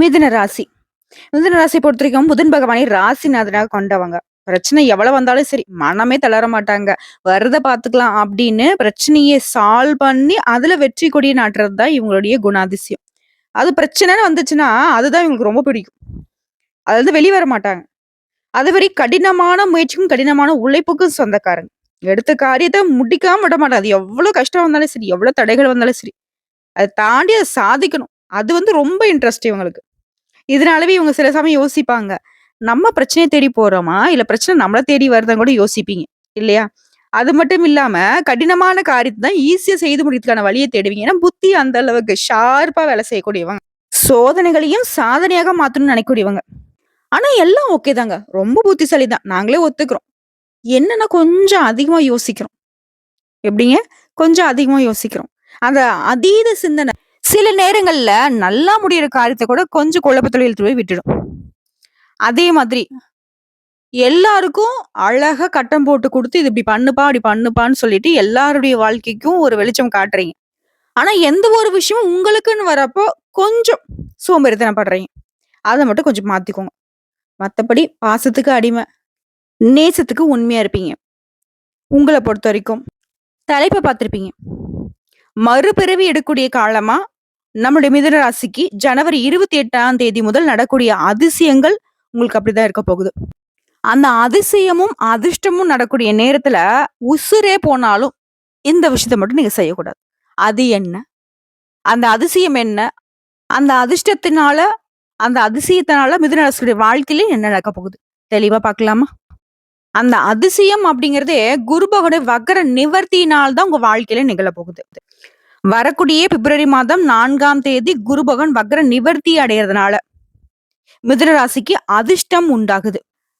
மிதுன ராசி. மிதுன ராசி பொறுத்த வரைக்கும் புதன் பகவானை ராசிநாதனாக கொண்டவங்க. பிரச்சனை எவ்வளவு வந்தாலும் சரி மனமே தளர மாட்டாங்க. வரத பாத்துக்கலாம் அப்படின்னு பிரச்சனையை சால்வ் பண்ணி அதுல வெற்றி கொடியை நாட்டுறது தான் இவங்களுடைய குணாதிசயம். அது பிரச்சனைன்னு வந்துச்சுன்னா அதுதான் இவங்களுக்கு ரொம்ப பிடிக்கும். அது வந்து வெளியே வர மாட்டாங்க. அதுவரை கடினமான முயற்சிக்கும் கடினமான உழைப்புக்கும் சொந்தக்காரங்க. எடுத்த காரியத்தை முடிக்காம விட மாட்டாங்க. அது எவ்வளவு கஷ்டம் வந்தாலும் சரி எவ்வளவு தடைகள் வந்தாலும் சரி அதை தாண்டி அதை சாதிக்கணும். அது வந்து ரொம்ப இன்ட்ரெஸ்ட் இவங்களுக்கு. இதனாலவே இவங்க சில சமயம் யோசிப்பாங்க நம்ம பிரச்சனையை தேடி போறோமா? இல்ல பிரச்சனை நம்மளை தேடி வருதான் கூட யோசிப்பீங்க இல்லையா? அது மட்டும் இல்லாம கடினமான காரியத்தை தான் ஈஸியா செய்து முடிக்கிறதுக்கான வழியை தேடுவீங்க. ஏன்னா புத்தி அந்த அளவுக்கு ஷார்ப்பா வேலை செய்யக்கூடியவங்க. சோதனைகளையும் சாதனையாக மாத்தணும்னு நினைக்கூடியவங்க ஆனா எல்லாம் ஓகே தாங்க. ரொம்ப புத்திசாலி தான் நாங்களே ஒத்துக்கிறோம். என்னன்னா கொஞ்சம் அதிகமா யோசிக்கிறோம். எப்படிங்க? கொஞ்சம் அதிகமா யோசிக்கிறோம். அந்த அதீத சிந்தனை சில நேரங்களில் நல்லா முடிகிற காரியத்தை கூட கொஞ்சம் குழப்பத்துல இழுத்து போய் விட்டுடும். அதே மாதிரி எல்லாருக்கும் அழகாக கட்டம் போட்டு கொடுத்து இது இப்படி பண்ணுப்பா அப்படி பண்ணுப்பான்னு சொல்லிட்டு எல்லாருடைய வாழ்க்கைக்கும் ஒரு வெளிச்சம் காட்டுறீங்க. ஆனால் எந்த ஒரு விஷயமும் உங்களுக்குன்னு வரப்போ கொஞ்சம் சோம்பேறித்தனப்படுறீங்க. அதை மட்டும் கொஞ்சம் மாற்றிக்கோங்க மற்றபடி பாசத்துக்கு அடிமை நேசத்துக்கு உண்மையாக இருப்பீங்க. உங்களை பொறுத்த வரைக்கும் தலைப்பை பார்த்துருப்பீங்க. மறுபிறவி எடுக்கக்கூடிய காலமா நம்முடைய மிதுன ராசிக்கு ஜனவரி இருபத்தி எட்டாம் தேதி முதல் நடக்கூடிய அதிசயங்கள் உங்களுக்கு அப்படிதான் இருக்க போகுது. அந்த அதிசயமும் அதிர்ஷ்டமும் நடக்கூடிய நேரத்துல உசுரே போனாலும் இந்த விஷயத்தை மட்டும் நீங்க செய்யக்கூடாது. அது என்ன? அந்த அதிசயம் என்ன? அந்த அதிர்ஷ்டத்தினால அந்த அதிசயத்தினால மிதுன ராசியுடைய வாழ்க்கையில என்ன நடக்க போகுது? தெளிவா பார்க்கலாமா? அந்த அதிசயம் அப்படிங்கிறதே குரு பகவானுடைய வக்கர நிவர்த்தியினால் தான் உங்க வாழ்க்கையில நிகழ போகுது. வரக்கூடிய பிப்ரவரி மாதம் நான்காம் தேதி குரு பகவான் வக்ர நிவர்த்தி அடைகிறதுனால மிதுன ராசிக்கு அதிர்ஷ்டம் உண்டாகுது.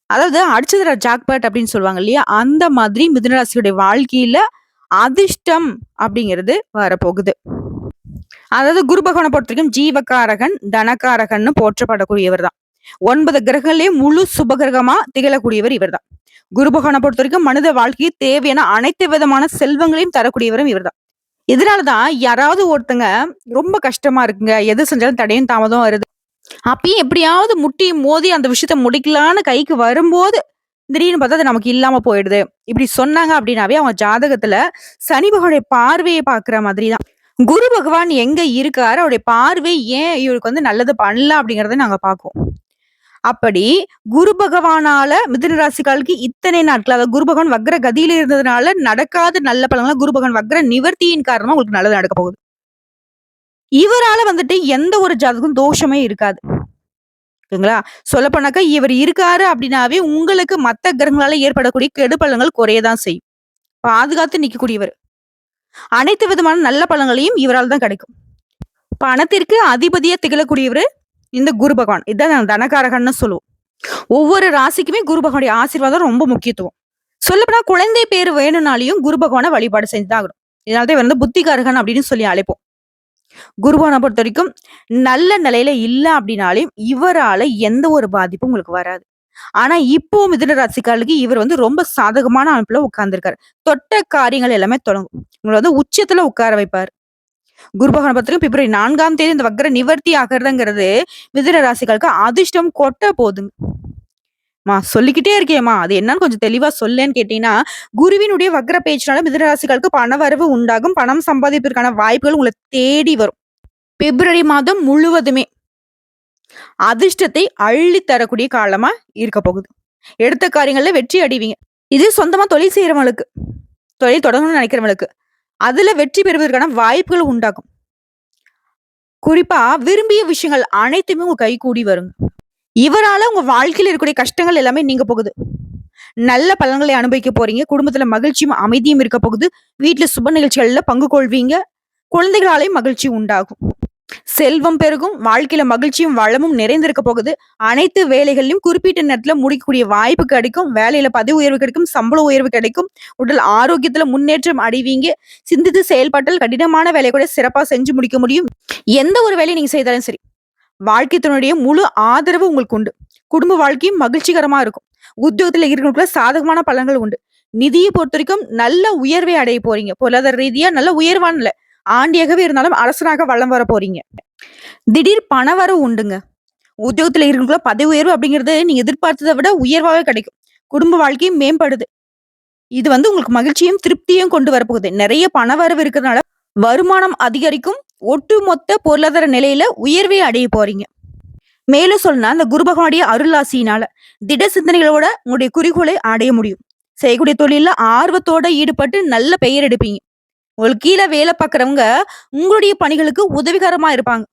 அதாவது அடிச்சதுல ஜாக்பேட் அப்படின்னு சொல்லுவாங்க இல்லையா? அந்த மாதிரி மிதுன ராசியுடைய வாழ்க்கையில அதிர்ஷ்டம் அப்படிங்கிறது வரப்போகுது. அதாவது குரு பகவானை பொறுத்த வரைக்கும் ஜீவகாரகன் தனகாரகன்னு போற்றப்படக்கூடியவர் தான். ஒன்பது கிரகங்களே முழு சுபகிரகமா திகழக்கூடியவர் இவர்தான். குரு பகவானை பொறுத்த வரைக்கும் மனித வாழ்க்கைக்கு தேவையான அனைத்து விதமான செல்வங்களையும் தரக்கூடியவரும் இவர்தான். இதனாலதான் யாராவது ஒருத்தங்க ரொம்ப கஷ்டமா இருக்குங்க. எது செஞ்சாலும் தடையும் தாமதம் வருது. அப்பயும் எப்படியாவது முட்டி மோதி அந்த விஷயத்த முடிக்கலான்னு கைக்கு வரும்போது திடீர்னு பார்த்தா அது நமக்கு இல்லாம போயிடுது. இப்படி சொன்னாங்க அப்படின்னாவே அவங்க ஜாதகத்துல சனி பகவானுடைய பார்வையை பாக்குற மாதிரி தான் குரு பகவான் எங்க இருக்காரு? அவருடைய பார்வை ஏன் இவருக்கு வந்து நல்லது பண்ணல அப்படிங்கறத நாங்க பார்க்கோம். அப்படி குரு பகவானால மிதுன ராசிக்காலுக்கு இத்தனை நாட்கள் அதாவது குரு பகவான் வக்ர கதியில இருந்ததுனால நடக்காத நல்ல பலன்கள் குரு பகவான் வக்ர நிவர்த்தியின் காரணமா உங்களுக்கு நல்லது நடக்க போகுது. இவரால வந்துட்டு எந்த ஒரு ஜாதகம் தோஷமே இருக்காது. ஓகேங்களா? சொல்ல போனாக்கா இவர் இருக்காரு அப்படின்னாவே உங்களுக்கு மற்ற கிரகங்களால ஏற்படக்கூடிய கெடு பலன்கள் குறையதான் செய்யும். பாதுகாத்து நிற்கக்கூடியவர் அனைத்து விதமான நல்ல பலன்களையும் இவரால் தான் கிடைக்கும். பணத்திற்கு அதிபதியா திகழக்கூடியவர் இந்த குரு பகவான். இதான் தனகாரகன்னு சொல்லுவோம். ஒவ்வொரு ராசிக்குமே குரு பகவானுடைய ஆசீர்வாதம் ரொம்ப முக்கியத்துவம். சொல்லப்போனா குழந்தை பேர் வேணும்னாலையும் குரு பகவானை வழிபாடு செஞ்சுதான் ஆகணும். இதனால்தான் இவர் வந்து புத்திகாரகன் அப்படின்னு சொல்லி அழைப்போம். குருபகனை பொறுத்த வரைக்கும் நல்ல நிலையில இல்ல அப்படின்னாலையும் இவரால எந்த ஒரு பாதிப்பும் உங்களுக்கு வராது. ஆனா இப்போ மிதுன ராசிக்காரர்களுக்கு இவர் வந்து ரொம்ப சாதகமான அமைப்புல உட்கார்ந்துருக்காரு. தொட்ட காரியங்கள் எல்லாமே தொடங்கும். உங்களை வந்து உச்சத்துல உட்கார வைப்பார். குரு பகவானை பிப்ரவரி நான்காம் தேதி இந்த வக்கர நிவர்த்தி ஆகிறதுங்கிறது மிதுன ராசிகளுக்கு அதிர்ஷ்டம் கொட்ட போதுங்க மா சொல்லிக்கிட்டே இருக்கேம்மா. அது என்னன்னு கொஞ்சம் தெளிவா சொல்லேன்னு கேட்டீங்கன்னா குருவினுடைய வக்ர பேச்சினால மிதனராசிகளுக்கு பண வரவு உண்டாகும். பணம் சம்பாதிப்பதற்கான வாய்ப்புகள் உங்களை தேடி வரும். பிப்ரவரி மாதம் முழுவதுமே அதிர்ஷ்டத்தை அள்ளி தரக்கூடிய காலமா இருக்க போகுது. எடுத்த காரியங்கள்ல வெற்றி அடைவீங்க. இது சொந்தமா தொழில் செய்யறவங்களுக்கு தொழில் தொடங்கணும்னு நினைக்கிறவங்களுக்கு அதில் வெற்றி பெறுவதற்கான வாய்ப்புகள் உண்டாகும். குறிப்பா விரும்பிய விஷயங்கள் அனைத்துமே உங்க கை கூடி வருங்க இவரால உங்க வாழ்க்கையில் இருக்கக்கூடிய கஷ்டங்கள் எல்லாமே நீங்க போகுது. நல்ல பலன்களை அனுபவிக்க போறீங்க. குடும்பத்துல மகிழ்ச்சியும் அமைதியும் இருக்க போகுது. வீட்டுல சுப நிகழ்ச்சிகள்ல பங்கு கொள்வீங்க. குழந்தைகளாலையும் மகிழ்ச்சி உண்டாகும். செல்வம் பெருகும் வாழ்க்கையில மகிழ்ச்சியும் வளமும் நிறைந்திருக்க போகுது. அனைத்து வேலைகளையும் குறிப்பிட்ட நேரத்துல முடிக்கக்கூடிய வாய்ப்பு கிடைக்கும். வேலையில பதவி உயர்வு கிடைக்கும் சம்பள உயர்வு கிடைக்கும். உடல் ஆரோக்கியத்துல முன்னேற்றம் அடைவீங்க. சிந்தித்து செயல்பாட்டில் கடினமான வேலையை கூட சிறப்பா செஞ்சு முடிக்க முடியும். எந்த ஒரு வேலையை நீங்க செய்தாலும் சரி வாழ்க்கைத்தினுடைய முழு ஆதரவு உங்களுக்கு உண்டு. குடும்ப வாழ்க்கையும் மகிழ்ச்சிகரமா இருக்கும். உத்தியோகத்துல இருக்கிறவங்களுக்குள்ள சாதகமான பலன்கள் உண்டு. நிதியை பொறுத்த வரைக்கும் நல்ல உயர்வை அடைய போறீங்க. பொருளாதார ரீதியா நல்ல உயர்வான ஆண்டியாகவே இருந்தாலும் அரசனாக வளம் வர போறீங்க திடீர் பணவரவு உண்டுங்க உத்தியோகத்துல இருக்கிறவங்கள பதவி உயர்வு அப்படிங்கிறது நீங்க எதிர்பார்த்ததை விட உயர்வாவே கிடைக்கும். குடும்ப வாழ்க்கையும் மேம்படுது. இது வந்து உங்களுக்கு மகிழ்ச்சியும், திருப்தியும் கொண்டு வரப்போகுது. நிறைய பண வரவு இருக்கிறதுனால வருமானம் அதிகரிக்கும். ஒட்டுமொத்த பொருளாதார நிலையில உயர்வை அடைய போறீங்க. மேலும் சொல்லணும்னா, அந்த குரு பகவானுடைய அருளாசியினால திட சிந்தனைகளோட உங்களுடைய குறிக்கோளை அடைய முடியும். செய்யக்கூடிய தொழில ஆர்வத்தோட ஈடுபட்டு நல்ல பெயர் எடுப்பீங்க. உங்களுக்கு கீழே வேலை பார்க்குறவங்க உங்களுடைய பணிகளுக்கு உதவிகரமா இருப்பாங்க.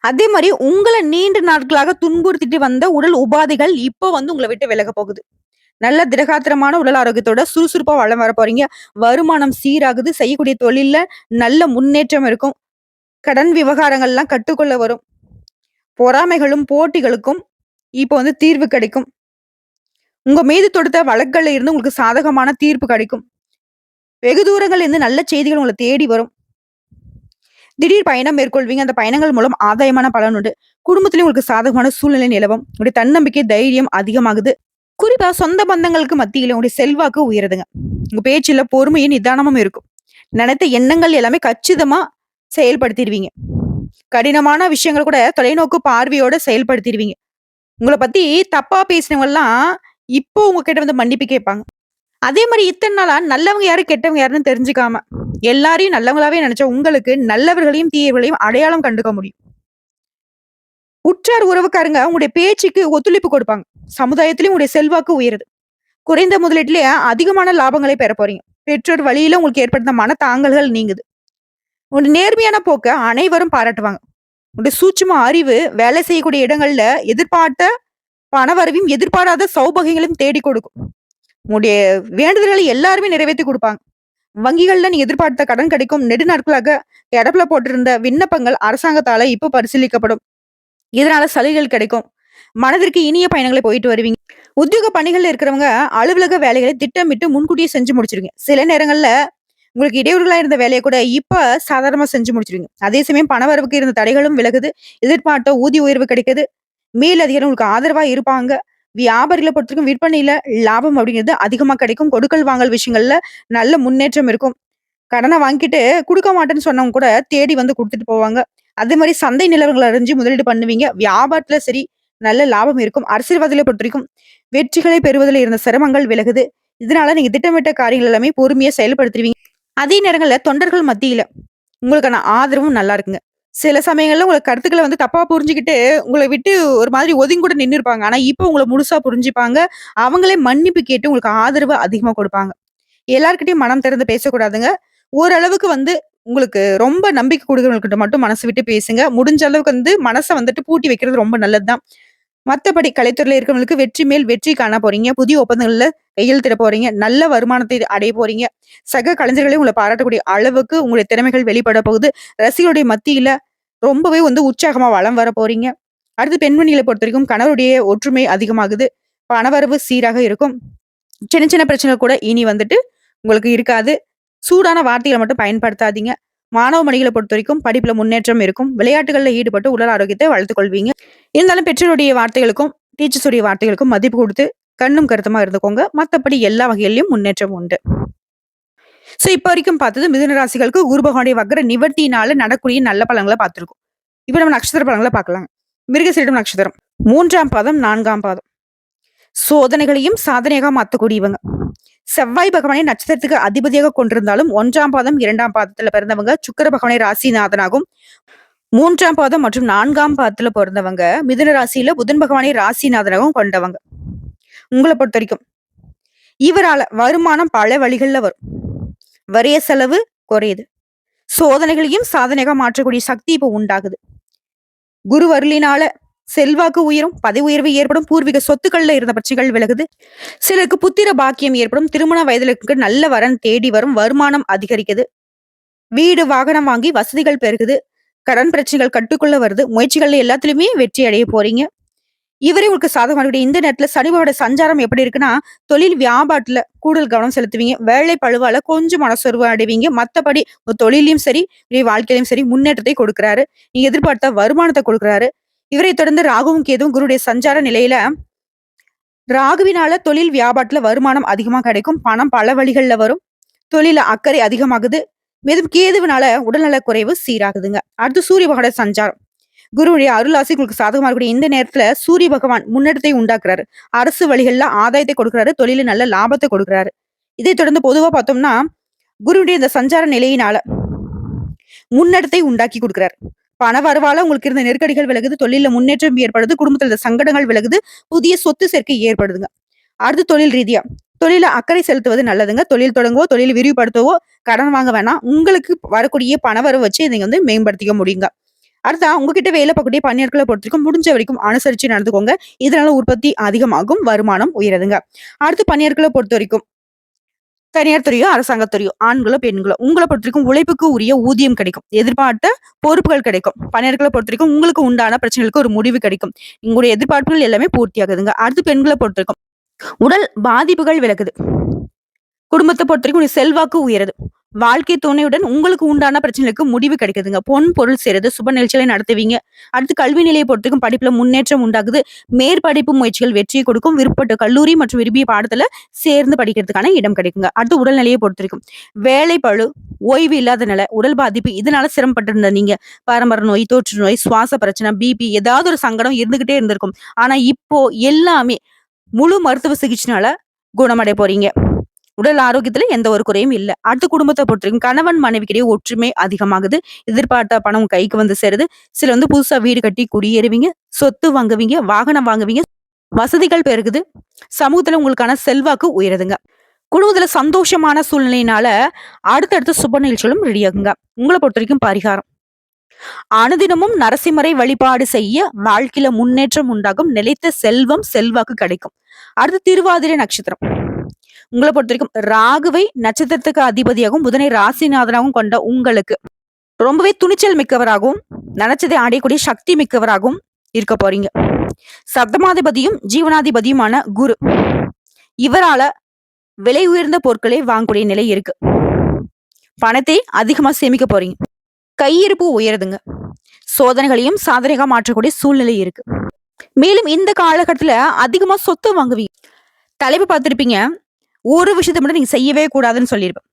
அதே மாதிரி உங்களை நீண்ட நாட்களாக துன்புறுத்திட்டு வந்த உடல் உபாதைகள் இப்போ வந்து உங்களை விட்டு விலக போகுது. நல்ல திரகாத்திரமான உடல் ஆரோக்கியத்தோட சுறுசுறுப்பா வளம் வர போறீங்க. வருமானம் சீராகுது. செய்யக்கூடிய தொழில்ல நல்ல முன்னேற்றம் இருக்கும். கடன் விவகாரங்கள்லாம் கட்டுக்கொள்ள வரும். பொறாமைகளும், போட்டிகளுக்கும் இப்போ வந்து தீர்வு கிடைக்கும். உங்க மீது தொடுத்த வழக்குகள்ல இருந்து உங்களுக்கு சாதகமான தீர்ப்பு கிடைக்கும். வெகு தூரங்கள்லேருந்து நல்ல செய்திகள் உங்களை தேடி வரும். திடீர் பயணம் மேற்கொள்வீங்க. அந்த பயணங்கள் மூலம் ஆதாயமான பலன் உண்டு. குடும்பத்திலயும் உங்களுக்கு சாதகமான சூழ்நிலை நிலவும். உங்களுடைய தன்னம்பிக்கை, தைரியம் அதிகமாகுது. குறிப்பா சொந்த பந்தங்களுக்கு மத்தியில் உங்களுடைய செல்வாக்கு உயருதுங்க. உங்க பேச்சுல பொறுமையும், நிதானமும் இருக்கும். நினைத்த எண்ணங்கள் எல்லாமே கச்சிதமா செயல்படுத்திடுவீங்க கடினமான விஷயங்கள் கூட தொலைநோக்கு பார்வையோட செயல்படுத்திடுவீங்க உங்களை பத்தி தப்பா பேசினவங்கலாம் இப்போ உங்ககிட்ட வந்து மன்னிப்பு கேட்பாங்க. அதே மாதிரி இத்தனை நாளா நல்லவங்க யாரு, கெட்டவங்க யாருன்னு தெரிஞ்சுக்காம, எல்லாரையும் நல்லவங்களாவே நினைச்ச உங்களுக்கு நல்லவர்களையும், தீயவர்களையும் அடையாளம் கண்டுக்க முடியும். உற்றார் உறவுக்காரங்க உங்களுடைய பேச்சுக்கு ஒத்துழைப்பு கொடுப்பாங்க. சமுதாயத்திலயும் உங்களுடைய செல்வாக்கு உயருது. குறைந்த முதலீட்டிலேயே அதிகமான லாபங்களை பெற போறீங்க. பெற்றோர் வழியில உங்களுக்கு ஏற்படுத்த மன தாங்கல்கள் நீங்குது. உங்களுடைய நேர்மையான போக்க அனைவரும் பாராட்டுவாங்க. உங்களுடைய சூட்சும அறிவு வேலை செய்யக்கூடிய இடங்கள்ல எதிர்பார்த்த பணவரவையும், எதிர்பாராத சௌபாகியங்களையும் தேடிக் கொடுக்கும். உங்களுடைய வேண்டுதல்களை எல்லாருமே நிறைவேற்றி கொடுப்பாங்க வங்கிகள்ல நீ எதிர்பார்த்த கடன் கிடைக்கும். நெடு நாட்களாக கிடப்புல போட்டிருந்த விண்ணப்பங்கள் அரசாங்கத்தால இப்போ பரிசீலிக்கப்படும். இதனால சலுகைகள் கிடைக்கும். மனதிற்கு இனிய பயணங்களை போயிட்டு வருவீங்க. உத்தியோக பணிகள்ல இருக்கிறவங்க அலுவலக வேலைகளை திட்டமிட்டு முன்கூட்டியே செஞ்சு முடிச்சுருவீங்க. சில நேரங்கள்ல உங்களுக்கு இடையூறுகளா இருந்த வேலையை கூட இப்ப சாதாரணமா செஞ்சு முடிச்சுருவீங்க. அதே சமயம் பணவரவுக்கு இருந்த தடைகளும் விலகுது. எதிர்பார்த்த ஊதிய உயர்வு கிடைக்குது. மேலதிகாரிகள் உங்களுக்கு ஆதரவா இருப்பாங்க. வியாபாரிகள பொறுத்தவரைக்கும் விற்பனையில லாபம் அப்படிங்கிறது அதிகமா கிடைக்கும். கொடுக்கல் வாங்கல் விஷயங்கள்ல நல்ல முன்னேற்றம் இருக்கும். கடனை வாங்கிட்டு குடுக்க மாட்டேன்னு சொன்னவங்க கூட தேடி வந்து கொடுத்துட்டு போவாங்க. அதே மாதிரி சந்தை நிலவரங்கள அறிஞ்சு முதலீடு பண்ணுவீங்க. வியாபாரத்துல சரி நல்ல லாபம் இருக்கும். அரசியல்வாதிகள பொறுத்தவரைக்கும் வெற்றிகளை பெறுவதில் இருந்த சிரமங்கள் விலகுது. இதனால நீங்க திட்டமிட்ட காரியங்கள் எல்லாமே பொறுமையா செயல்படுத்துவீங்க. அதே நேரங்களில் தொண்டர்கள் மத்தியில உங்களுக்கான ஆதரவும் நல்லா இருக்குங்க. சில சமயங்கள்ல உங்க கருத்துக்களை வந்து தப்பா புரிஞ்சுக்கிட்டு உங்களை விட்டு ஒரு மாதிரி ஒதுங்கி கூட நின்று இருப்பாங்க. ஆனா இப்போ உங்களை முழுசா புரிஞ்சுப்பாங்க. அவங்களே மன்னிப்பு கேட்டு உங்களுக்கு ஆதரவு அதிகமா கொடுப்பாங்க. எல்லாருக்கிட்டையும் மனம் திறந்து பேசக்கூடாதுங்க. ஓரளவுக்கு வந்து உங்களுக்கு ரொம்ப நம்பிக்கை குடுக்கிறவங்ககிட்ட மட்டும் மனசு விட்டு பேசுங்க. முடிஞ்ச அளவுக்கு வந்து மனசை வந்துட்டு பூட்டி வைக்கிறது ரொம்ப நல்லது மற்றபடி கலைத்துறையில் இருக்கிறவங்களுக்கு வெற்றி மேல் வெற்றி காண போறீங்க. புதிய ஒப்பந்தங்கள்ல கையெழுத்திட போறீங்க. நல்ல வருமானத்தை அடைய போறீங்க. சக கலைஞர்களே உங்களை பாராட்டக்கூடிய அளவுக்கு உங்களுடைய திறமைகள் வெளிப்பட போகுது. ரசிகர்களுடைய மத்தியில ரொம்பவே வந்து உற்சாகமா வளம் வர போறீங்க. அடுத்து பெண்மணிகளை பொறுத்த வரைக்கும் கணவருடைய ஒற்றுமை அதிகமாகுது. பணவரவு சீராக இருக்கும். சின்ன சின்ன பிரச்சனை கூட இனி வந்துட்டு உங்களுக்கு இருக்காது. சூடான வார்த்தைகளை மட்டும் பயன்படுத்தாதீங்க. மாணவ மணிகளை பொறுத்த வரைக்கும் படிப்புல முன்னேற்றம் இருக்கும். விளையாட்டுகளில் ஈடுபட்டு உடல் ஆரோக்கியத்தை வளர்த்துக் கொள்வீங்க. இருந்தாலும் பெற்றோருடைய வார்த்தைகளுக்கும், டீச்சர்ஸுடைய வார்த்தைகளுக்கும் மதிப்பு கொடுத்து கண்ணும் கருத்துமா இருந்துக்கோங்க. மற்றபடி எல்லா வகையிலையும் முன்னேற்றம் உண்டு. ஸோ இப்போ வரைக்கும் பார்த்தது மிதுன ராசிகளுக்கு குரு பகவானுடைய வக்ர நிவர்த்தியினால நல்ல பழங்களை பார்த்துருக்கோம் இப்போ நம்ம நட்சத்திர பழங்களை பார்க்கலாம். மிருகசீடம் நட்சத்திரம். மூன்றாம் பாதம், நான்காம் பாதம். சோதனைகளையும் சாதனையாக மாற்றக்கூடியவங்க செவ்வாய் பகவானை நட்சத்திரத்துக்கு அதிபதியாக கொண்டிருந்தாலும் ஒன்றாம் பாதம், இரண்டாம் பாதத்துல பிறந்தவங்க சுக்கிர பகவானை ராசிநாதனாகும் மூன்றாம் பாதம் மற்றும் நான்காம் பாதத்துல பிறந்தவங்க மிதுன ராசியில புதன் பகவானை ராசிநாதனாகவும் கொண்டவங்க. உங்களை பொறுத்த வரைக்கும் இவரால வருமானம் பல வழிகள்ல வரும். வரிய செலவு குறையுது. சோதனைகளையும் சாதனையாக மாற்றக்கூடிய சக்தி இப்ப உண்டாகுது. குரு அருளினால செல்வாக்கு உயரும். பதவி உயர்வு ஏற்படும். பூர்வீக சொத்துக்கள்ல இருந்த பிரச்சனைகள் விலகுது. சிலருக்கு புத்திர பாக்கியம் ஏற்படும். திருமண வயதிலுக்கு நல்ல வரன் தேடி வரும். வருமானம் அதிகரிக்குது. வீடு, வாகனம் வாங்கி வசதிகள் பெருகுது. கடன் பிரச்சனைகள் கட்டுக்குள்ள வருது. முயற்சிகள்ல எல்லாத்துலயுமே வெற்றி அடைய போறீங்க. இவரே உங்களுக்கு சாதகமான இந்த நேரத்துல சனிபாவோட சஞ்சாரம் எப்படி இருக்குன்னா, தொழில் வியாபாரத்துல கூடுதல் கவனம் செலுத்துவீங்க. வேலை பழுவால கொஞ்சம் மனசொருவம் அடைவீங்க. மத்தபடி தொழிலையும் சரி, வாழ்க்கையிலும் சரி முன்னேற்றத்தை கொடுக்குறாரு நீங்க எதிர்பார்த்த வருமானத்தை கொடுக்குறாரு இவரை தொடர்ந்து ராகுவும், கேதுவும் குருடைய சஞ்சார நிலையில ராகுவினால தொழில் வியாபாரத்துல வருமானம் அதிகமா கிடைக்கும். பணம் பல வழிகள்ல வரும். தொழில அக்கறை அதிகமாகுது. மேலும் கேதுவினால உடல்நல குறைவு சீராகுதுங்க. அடுத்து சூரிய பகவான சஞ்சாரம். குருவுடைய அருளாசி உங்களுக்கு சாதகமா இருக்கக்கூடிய இந்த நேரத்துல சூரிய பகவான் முன்னேற்றத்தை உண்டாக்குறாரு அரசு வழிகள்ல ஆதாயத்தை கொடுக்குறாரு தொழில நல்ல லாபத்தை கொடுக்குறாரு இதை தொடர்ந்து பொதுவா பார்த்தோம்னா குருவுடைய இந்த சஞ்சார நிலையினால முன்னெடுத்தை உண்டாக்கி கொடுக்குறாரு பண வரவால உங்களுக்கு இருந்த நெருக்கடிகள் விலகுது தொழில முன்னேற்றம் ஏற்படுது குடும்பத்துல இருந்த சங்கடங்கள் விலகுது புதிய சொத்து சேர்க்கை ஏற்படுதுங்க. அடுத்து தொழில் ரீதியா. தொழில அக்கறை செலுத்துவது நல்லதுங்க. தொழில் தொடங்கவோ தொழில் விரிவுபடுத்தவோ கடன் வாங்க வேணாம். உங்களுக்கு வரக்கூடிய பணவரவு வச்சு நீங்க வந்து மேம்படுத்திக்க முடியுங்க. அடுத்தா உங்ககிட்ட வேலை பார்க்கக்கூடிய பணியாட்களை பொறுத்திருக்கும் முடிஞ்ச வரைக்கும் அனுசரிச்சு நடந்துக்கோங்க. இதனால உற்பத்தி அதிகமாகும் வருமானம் உயருதுங்க. அடுத்து பணியாட்களை பொறுத்த வரைக்கும் தனியார் துறையோ அரசாங்கத்துறையோ ஆண்களோ பெண்களோ உங்களை பொறுத்த வரைக்கும் உழைப்புக்கு உரிய ஊதியம் கிடைக்கும். எதிர்பார்த்த பொறுப்புகள் கிடைக்கும். பணியாளர்களை பொறுத்த வரைக்கும் உங்களுக்கு உண்டான பிரச்சனைகளுக்கு ஒரு முடிவு கிடைக்கும். உங்களுடைய எதிர்பார்ப்புகள் எல்லாமே பூர்த்தியாகுதுங்க. அடுத்து பெண்களை பொறுத்த வரைக்கும் உடல் பாதிப்புகள் விலகுது. குடும்பத்தை பொறுத்த வரைக்கும் செல்வாக்கு உயருது. வாழ்க்கை துணையுடன் உங்களுக்கு உண்டான பிரச்சனைகளுக்கு முடிவு கிடைக்குதுங்க. பொன் பொருள் சேருது சுப நிகழ்ச்சிகளை நடத்துவீங்க. அடுத்து கல்வி நிலையை பொறுத்தக்கும் படிப்புல முன்னேற்றம் உண்டாகுது. மேற்படிப்பு முயற்சிகள் வெற்றியை கொடுக்கும். விருப்பப்பட்ட கல்லூரி மற்றும் விரும்பிய பாடத்துல சேர்ந்து படிக்கிறதுக்கான இடம் கிடைக்குங்க. அடுத்து உடல்நிலையை பொறுத்த வரைக்கும் வேலை பழு ஓய்வு இல்லாத நிலை உடல் பாதிப்பு இதனால சிரமப்பட்டிருந்த நீங்க பாரம்பரிய நோய் தோற்று நோய் சுவாச பிரச்சனை பிபி ஏதாவது ஒரு சங்கடம் இருந்துகிட்டே இருந்திருக்கும். ஆனா இப்போ எல்லாமே முழு மருத்துவ சிகிச்சைனால குணமடைய போறீங்க. உடல் ஆரோக்கியத்துல எந்த ஒரு குறையும் இல்லை. அடுத்த குடும்பத்தை பொறுத்தவரைக்கும் கணவன் மனைவிக்கிடையே ஒற்றுமை அதிகமாகுது. எதிர்பார்த்த பணம் கைக்கு வந்து சேருது. சில வந்து புதுசா வீடு கட்டி குடியேறுவீங்க. சொத்து வாங்குவீங்க. வாகனம் வாங்குவீங்க. வசதிகள் பெருகுது. சமூகத்துல உங்களுக்கான செல்வாக்கு உயருதுங்க. குடும்பத்துல சந்தோஷமான சூழ்நிலையினால அடுத்தடுத்த சுப நிகழ்ச்சிகளும் ரெடியாகுங்க உங்களை பொறுத்த வரைக்கும் பரிகாரம். அனுதினமும் நரசிம்மரை வழிபாடு செய்ய வாழ்க்கையில முன்னேற்றம் உண்டாகும். நிலைத்த செல்வம் செல்வாக்கு கிடைக்கும். அடுத்து திருவாதிரை நட்சத்திரம். உங்களை பொறுத்த வரைக்கும் ராகுவை நட்சத்திரத்துக்கு அதிபதியாகவும் புதனை ராசிநாதனாகவும் கொண்ட உங்களுக்கு ரொம்பவே துணிச்சல் மிக்கவராகவும் நினைச்சதை அடையக்கூடிய சக்தி மிக்கவராகவும் இருக்க போறீங்க. சப்தமாதிபதியும் ஜீவனாதிபதியுமான குரு. இவரால விலை உயர்ந்த பொருட்களை வாங்கக்கூடிய நிலை இருக்கு. பணத்தை அதிகமா சேமிக்க போறீங்க. கையிருப்பு உயருதுங்க. சோதனைகளையும் சாதனைగా மாற்றக்கூடிய சூழ்நிலை இருக்கு. மேலும் இந்த காலகட்டத்துல அதிகமா சொத்து வாங்குவீங்க. தலைப்பு பார்த்திருப்பீங்க. ஒரு விஷயத்தை மட்டும் நீங்க செய்யவே கூடாதுன்னு சொல்லியிருப்பேன்.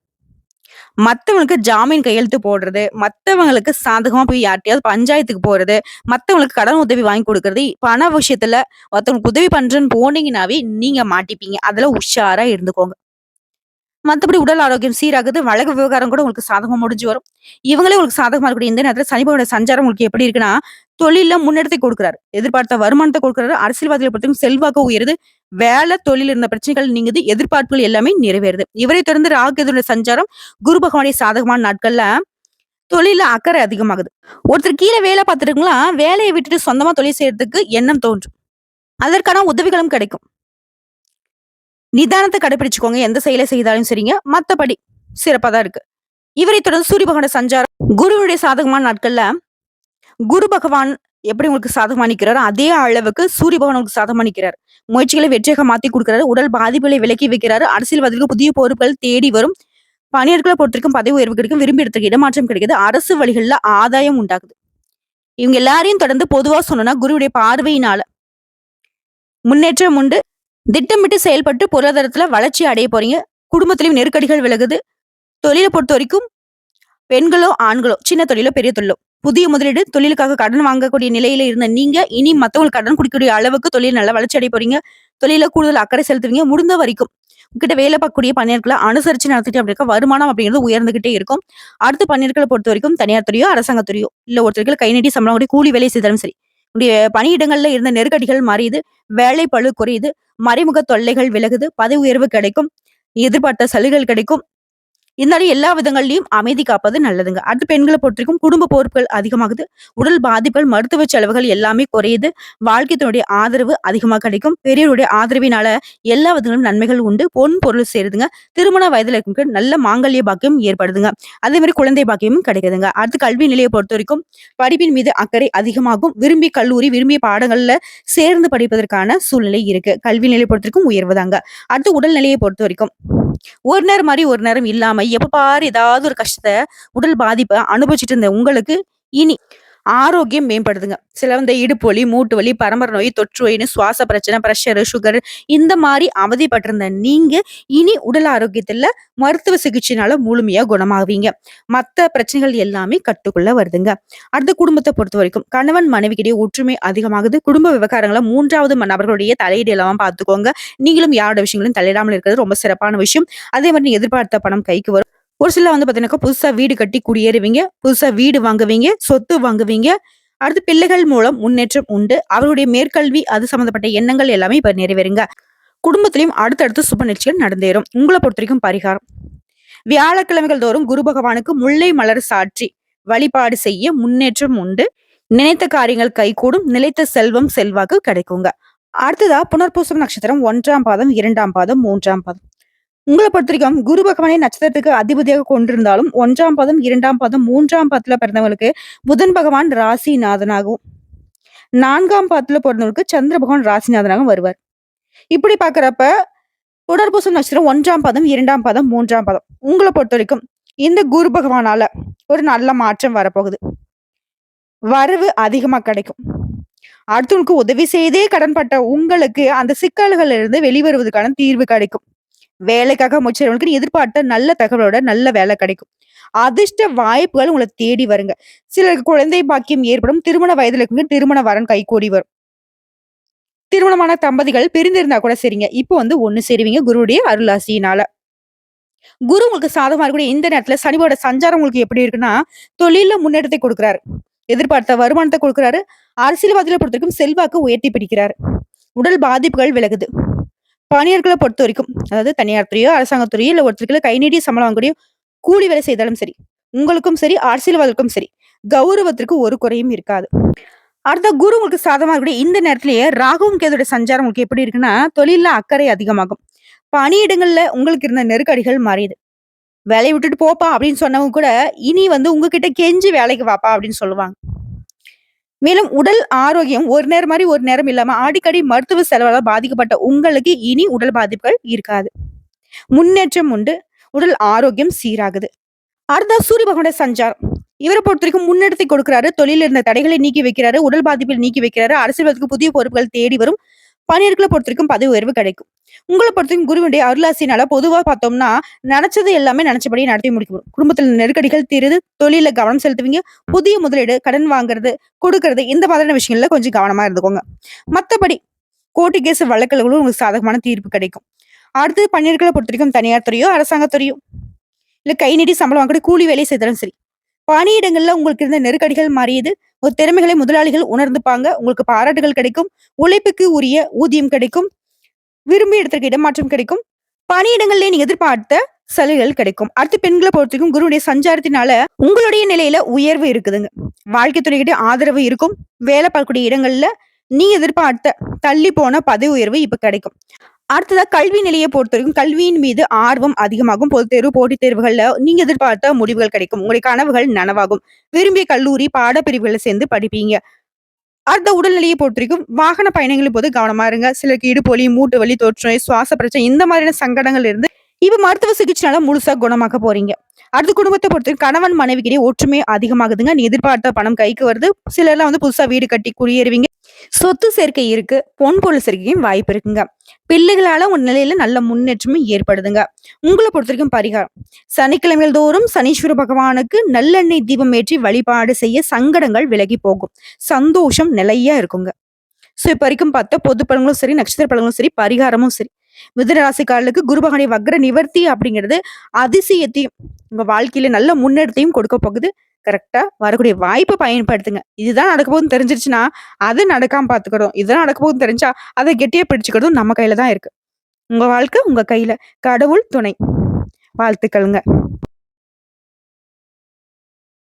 மத்தவங்களுக்கு ஜாமீன் கையெழுத்து போடுறது மத்தவங்களுக்கு சாதகமா போய் யார்ட்டையாவது பஞ்சாயத்துக்கு போறது மத்தவங்களுக்கு கடன் உதவி வாங்கி கொடுக்கறது பண விஷயத்துல மத்தவங்களுக்கு உதவி பண்றேன்னு போனீங்கன்னாவே நீங்க மாட்டிப்பீங்க. அதுல உஷாரா இருந்துக்கோங்க. மற்றபடி உடல் ஆரோக்கியம் சீராகுது வழக்கு விவகாரம் கூட உங்களுக்கு சாதகமாக முடிஞ்சு வரும். இவங்களே உங்களுக்கு சாதகமாக இருக்கக்கூடிய இந்த நேரத்தில் சனிபோட சஞ்சாரம் உங்களுக்கு எப்படி இருக்குன்னா தொழில முன்னெடுத்தை கொடுக்குறாரு. எதிர்பார்த்த வருமானத்தை கொடுக்குறாரு. அரசியல்வாதிகளை பொறுத்தவரைக்கும் செல்வாக்கு உயருது. வேலை தொழில் இருந்த பிரச்சனைகள் நீங்குது. எதிர்பார்ப்புகள் எல்லாமே நிறைவேறுது. இவரை தொடர்ந்து ராகுடைய சஞ்சாரம் குரு பகவானுடைய சாதகமான நாட்கள்ல தொழில அக்கறை அதிகமாகுது. ஒருத்தர் கீழே வேலை பார்த்துருக்குங்களா வேலையை விட்டுட்டு சொந்தமா தொழில் செய்யறதுக்கு எண்ணம் தோன்றும். அதற்கான உதவிகளும் கிடைக்கும். நிதானத்தை கடைபிடிச்சுக்கோங்க. எந்த செயலை செய்தாலும் சரிங்க. மற்றபடி சிறப்பாக தான் இருக்கு. இவரை தொடர்ந்து சூரிய பகவான சஞ்சாரம் குருவினுடைய சாதகமான நாட்கள்ல குரு பகவான் எப்படி உங்களுக்கு சாதகமானிக்கிறாரோ அதே அளவுக்கு சூரிய பகவான் உங்களுக்கு சாதகமா முயற்சிகளை வெற்றியாக மாத்தி கொடுக்கிறாரு. உடல் பாதிப்புகளை விலக்கி வைக்கிறாரு. அரசியல்வாதிகளுக்கு புதிய பொறுப்புகள் தேடி வரும். பணியாளர்களை பொறுத்திருக்கும் பதவி உயர்வு கிடைக்கும். விரும்பி இடத்துக்கு இடமாற்றம் கிடைக்குது அரசு வழிகளில் ஆதாயம் உண்டாகுது. இவங்க எல்லாரையும் தொடர்ந்து பொதுவா சொன்னோம்னா குருவுடைய பார்வையினால முன்னேற்றம் உண்டு. திட்டமிட்டு செயல்பட்டு பொருளாதாரத்துல வளர்ச்சி அடைய போறீங்க. குடும்பத்திலையும் நெருக்கடிகள் விலகுது. தொழிலை பொறுத்த வரைக்கும் பெண்களோ ஆண்களோ சின்ன தொழிலோ பெரிய தொழிலோ. புதிய முதலீடு தொழிலுக்காக கடன் வாங்கக்கூடிய நிலையில இருந்த நீங்க இனி மத்தவங்களுக்கு கடன் குடிக்கக்கூடிய அளவுக்கு தொழில் நல்லா வளர்ச்சி அடைய போறீங்க. தொழில கூடுதல் அக்கறை செலுத்துவீங்க. முடிந்த வரைக்கும் உங்ககிட்ட வேலை பார்க்கக்கூடிய பணியாட்களை அனுசரிச்சு நடத்திட்டு அப்படி வருமானம் அப்படிங்கிறது உயர்ந்துகிட்டே இருக்கும். அடுத்து பணியாட்களை பொறுத்த வரைக்கும் தனியார் துறையோ அரசாங்க துறையோ இல்ல ஒருத்தருக்கு கை நீட்டி சம்பளம் கூட கூலி வேலை செய்தாலும் சரி உடைய பணியிடங்கள்ல இருந்த நெருக்கடிகள் மாறியுது வேலை பழு குறையுது மறைமுக தொல்லைகள் விலகுது பதவி உயர்வு கிடைக்கும் எதிர்பார்த்த சலுகைகள் கிடைக்கும் இருந்தாலும் எல்லா விதங்கள்லையும் அமைதி காப்பது நல்லதுங்க. அடுத்து பெண்களை பொறுத்திருக்கும் குடும்ப பொறுப்புகள் அதிகமாகுது. உடல் பாதிப்புகள் மருத்துவ செலவுகள் எல்லாமே குறையுது. வாழ்க்கைத்தினுடைய ஆதரவு அதிகமாக கிடைக்கும். பெரியவருடைய ஆதரவினால எல்லா விதங்களும் நன்மைகள் உண்டு. பொன் பொருள் சேருதுங்க. திருமண வயதில் இருக்க நல்ல மாங்கல்ய பாக்கியம் ஏற்படுதுங்க. அதே மாதிரி குழந்தை பாக்கியமும் கிடைக்குதுங்க. அடுத்து கல்வி நிலையை பொறுத்த வரைக்கும் படிப்பின் மீது அக்கறை அதிகமாகும். விரும்பி கல்லூரி விரும்பிய பாடங்கள்ல சேர்ந்து படிப்பதற்கான சூழ்நிலை இருக்கு. கல்வி நிலையை பொறுத்த வரைக்கும் உயர்வுதாங்க அடுத்து உடல் நிலையை பொறுத்த வரைக்கும் ஒரு நேரம் மாதிரி ஒரு நேரம் இல்லாம எப்ப பாரு ஏதாவது ஒரு கஷ்டத்தை உடல் பாதிப்பை அனுபவிச்சுட்டு இருந்த உங்களுக்கு இனி ஆரோக்கியம் மேம்படுதுங்க. சில வந்து இடுப்பு வலி, மூட்டு வலி, பரம்பரை நோய், தொற்று நோயின்னு சுவாச பிரச்சனை, பிரஷர், சுகர் இந்த மாதிரி அவதிப்பட்டிருந்த நீங்க, இனி உடல் ஆரோக்கியத்துல மருத்துவ சிகிச்சையினால முழுமையா குணமாவீங்க. மற்ற பிரச்சனைகள் எல்லாமே கட்டுக்குள்ள வருதுங்க. அடுத்த குடும்பத்தை பொறுத்த வரைக்கும் கணவன் மனைவிக்கிடையே ஒற்றுமை அதிகமாகுது. குடும்ப விவகாரங்களை மூன்றாவது நபர்களுடைய தலையீடு இல்லாம பார்த்துக்கோங்க. நீங்களும் யாரோட விஷயங்களும் தலையிடாமல் இருக்கிறது ரொம்ப சிறப்பான விஷயம். அதே மாதிரி எதிர்பார்த்த பணம் கைக்கு வரும். ஒரு சிலர் வந்து பார்த்தீங்கன்னாக்கா, புதுசாக வீடு கட்டி குடியேறுவீங்க. புதுசாக வீடு வாங்குவீங்க. சொத்து வாங்குவீங்க. அடுத்து பிள்ளைகள் மூலம் முன்னேற்றம் உண்டு. அவருடைய மேற்கல்வி அது சம்மந்தப்பட்ட எண்ணங்கள் எல்லாமே இப்போ நிறைவேறுங்க. குடும்பத்திலையும் அடுத்தடுத்து சுப நிகழ்ச்சிகள் நடந்தேறும். உங்கள பொறுத்தவரைக்கும் பரிகாரம். வியாழக்கிழமைகள் தோறும் குரு பகவானுக்கு முல்லை மலர் சாற்றி வழிபாடு செய்ய முன்னேற்றம் உண்டு. நினைத்த காரியங்கள் கைகூடும். நிலைத்த செல்வம், செல்வாக்கு கிடைக்குங்க. அடுத்ததா புனர்பூசம் நட்சத்திரம் ஒன்றாம் பாதம், இரண்டாம் பாதம், மூன்றாம் பாதம். உங்களை பொறுத்தவரைக்கும் குரு பகவானை நட்சத்திரத்துக்கு அதிபதியாக கொண்டிருந்தாலும் ஒன்றாம் பதம் இரண்டாம் பதம் மூன்றாம் பதத்துல பிறந்தவங்களுக்கு புதன் பகவான் ராசிநாதனாகவும், நான்காம் பாதத்துல பிறந்தவங்களுக்கு சந்திர பகவான் ராசிநாதனாகவும் வருவார். இப்படி பாக்குறப்ப உடற்பூசம் நட்சத்திரம் ஒன்றாம் பதம் இரண்டாம் பதம் மூன்றாம் பதம் உங்களை பொறுத்த வரைக்கும் இந்த குரு பகவானால ஒரு நல்ல மாற்றம் வரப்போகுது. வரவு அதிகமா கிடைக்கும். அடுத்தவங்களுக்கு உதவி செய்தே கடன்பட்ட உங்களுக்கு அந்த சிக்கல்கள் இருந்து வெளிவருவதற்கான தீர்வு கிடைக்கும். வேலைக்காக முயற்சிக்கிறவங்களுக்கு எதிர்பார்த்த நல்ல தகவலோட நல்ல வேலை கிடைக்கும். அதிர்ஷ்ட வாய்ப்புகள் உங்களை தேடி வருங்க. சிலருக்கு குழந்தை பாக்கியம் ஏற்படும். திருமண வயதில் திருமண வரன் கைகூடி வரும். திருமணமான தம்பதிகள் பிரிந்திருந்தா கூட சரிங்க. இப்போ வந்து ஒண்ணு சேருவீங்க குருவுடைய அருளாசியினால. குரு உங்களுக்கு சாதகமா இருக்கக்கூடிய இந்த நேரத்துல சனியோட சஞ்சாரம் உங்களுக்கு எப்படி இருக்குன்னா, தொழில முன்னேற்றத்தை கொடுக்குறாரு எதிர்பார்த்த வருமானத்தை கொடுக்குறாரு அரசியல்வாதிகள பொறுத்தவரைக்கும் செல்வாக்கு உயர்த்தி பிடிக்கிறாரு. உடல் பாதிப்புகள் விலகுது. பணியர்களை பொறுத்த வரைக்கும் அதாவது தனியார் துறையோ, அரசாங்கத்துறையோ இல்லை ஒருத்தருக்கு கை நீட்டி சம்பளம் வாங்கக்கூடிய கூலி வேலை செய்தாலும் சரி, உங்களுக்கும் சரி, அரசியல்வாதிக்கும் சரி, கௌரவத்திற்கு ஒரு குறையும் இருக்காது. அடுத்த குரு உங்களுக்கு சாதமாக இருக்கக்கூடிய இந்த நேரத்திலேயே ராகுவும் கேதுடைய சஞ்சாரம் உங்களுக்கு எப்படி இருக்குன்னா, தொழிலில் அக்கறை அதிகமாகும். பணியிடங்கள்ல உங்களுக்கு இருந்த நெருக்கடிகள் மாறியது. வேலையை விட்டுட்டு போப்பா" அப்படின்னு சொன்னவங்க கூட, இனி வந்து உங்ககிட்ட கெஞ்சி வேலைக்கு வாப்பா அப்படின்னு சொல்லுவாங்க. மேலும் உடல் ஆரோக்கியம் ஒரு நேரம் மாதிரி ஒரு நேரம் இல்லாம அடிக்கடி மருத்துவ செலவால பாதிக்கப்பட்ட உங்களுக்கு இனி உடல் பாதிப்புகள் இருக்காது. முன்னேற்றம் உண்டு. உடல் ஆரோக்கியம் சீராகுது. அடுத்த சூரிய பகவான சஞ்சாரம். இவர பொறுத்தவரைக்கும் முன்னெடுத்து கொடுக்கிறாரு. தொழிலில் இருந்த தடைகளை நீக்கி வைக்கிறாரு. உடல் பாதிப்பில் நீக்கி வைக்கிறாரு. அரசியல்வாதத்துக்கு புதிய பொறுப்புகள் தேடி வரும். பணியாட்கள பொறுத்தவரைக்கும் பதவி உயர்வு கிடைக்கும். உங்களை பொறுத்தவரைக்கும் குருவினுடைய அருளாசினால பொதுவா பார்த்தோம்னா, நினைச்சது எல்லாமே நினைச்சபடி நடத்தி முடிக்க குடும்பத்தில் நெருக்கடிகள் தீருது. தொழில கவனம் செலுத்துவீங்க. புதிய முதலீடு, கடன் வாங்குறது, கொடுக்கறது இந்த மாதிரியான விஷயங்கள்ல கொஞ்சம் கவனமா இருந்துக்கோங்க. மத்தபடி கோர்ட்டு கேஸ் வழக்குகளும் உங்களுக்கு சாதகமான தீர்ப்பு கிடைக்கும். அடுத்து பணியர்களை பொறுத்த பொறுத்தவரைக்கும் தனியார் துறையோ, அரசாங்கத் துறையோ, இல்ல கை நீட்டி சம்பளம் வாங்கக்கூடிய கூலி வேலை செய்தாலும் சரி, பணியிடங்கள்ல உங்களுக்கு இருந்த நெருக்கடிகள் மாறியது. ஒரு திறமைகளை முதலாளிகள் உணர்ந்துப்பாங்க. உங்களுக்கு பாராட்டுகள் கிடைக்கும். உழைப்புக்கு உரிய ஊதியம் கிடைக்கும். விரும்பிய இடத்திற்கு இடமாற்றம் கிடைக்கும். பணியிடங்கள்ல நீங்க எதிர்பார்த்த சலுகைகள் கிடைக்கும். அடுத்து பெண்களை பொறுத்தவரைக்கும் குருவுடைய சஞ்சாரத்தினால உங்களுடைய நிலையில உயர்வு இருக்குதுங்க. வாழ்க்கை துறைகிட்ட ஆதரவு இருக்கும். வேலை பார்க்கக்கூடிய இடங்கள்ல நீ எதிர்பார்த்த தள்ளி போன பதவி உயர்வு இப்ப கிடைக்கும். அடுத்ததாக கல்வி நிலையை பொறுத்த வரைக்கும் கல்வியின் மீது ஆர்வம் அதிகமாகும். பொது தேர்வு, போட்டித் தேர்வுகளில் நீங்க எதிர்பார்த்த முடிவுகள் கிடைக்கும். உங்களுடைய கனவுகள் நனவாகும். விரும்பிய கல்லூரி, பாடப்பிரிவுகளை சேர்ந்து படிப்பீங்க. அடுத்த உடல்நிலையை பொறுத்த வரைக்கும் வாகன பயணங்களின் போது கவனமா இருங்க. சிலருக்கு இடுபொலி மூட்டு வலி, தொற்று சுவாச பிரச்சனை இந்த மாதிரியான சங்கடங்கள் இருந்து இப்போ மருத்துவ சிகிச்சைனால முழுசா குணமாக்க போறீங்க. அடுத்து குடும்பத்தை பொறுத்தவரைக்கும் கணவன் மனைவிக்கிடையே ஒற்றுமை அதிகமாகுதுங்க. நீ எதிர்பார்த்த பணம் கைக்கு வருது. சிலர்லாம் வந்து புதுசா வீடு கட்டி குடியேறுவீங்க. சொத்து சேர்க்கை இருக்கு. பொன் பொருள் சேர்க்கையும் வாய்ப்பு இருக்குங்க. பிள்ளைகளால உன் நிலையில நல்ல முன்னேற்றமும் ஏற்படுதுங்க. உங்களை பொறுத்த வரைக்கும் பரிகாரம். சனிக்கிழமைகள் தோறும் சனீஸ்வர பகவானுக்கு நல்லெண்ணெய் தீபம் ஏற்றி வழிபாடு செய்ய சங்கடங்கள் விலகி போகும். சந்தோஷம் நிலையா இருக்குங்க. ஸோ இப்போ வரைக்கும் பார்த்தா பொது பழங்களும் சரி, நட்சத்திர பழங்களும் சரி, பரிகாரமும் சரி. மிதுன ராசிக்காரர்களுக்கு குரு வக்ர நிவர்த்தி அப்படிங்கிறது அதிசயத்தையும், உங்க வாழ்க்கையில நல்ல முன்னேற்றத்தையும் கொடுக்க போகுது. கரெக்டா வரக்கூடிய வாய்ப்பை பயன்படுத்துங்க. இதுதான் நடக்க போகுதுன்னு தெரிஞ்சிருச்சுன்னா, அது நடக்காம பாத்துக்கிறோம் இதுதான் நடக்க போகுதுன்னு தெரிஞ்சா, அதை கெட்டியா பிடிச்சுக்கிறதும் நம்ம கையில தான் இருக்கு. உங்க வாழ்க்கை உங்க கையில. கடவுள் துணை. வாழ்த்துக்கள்ங்க.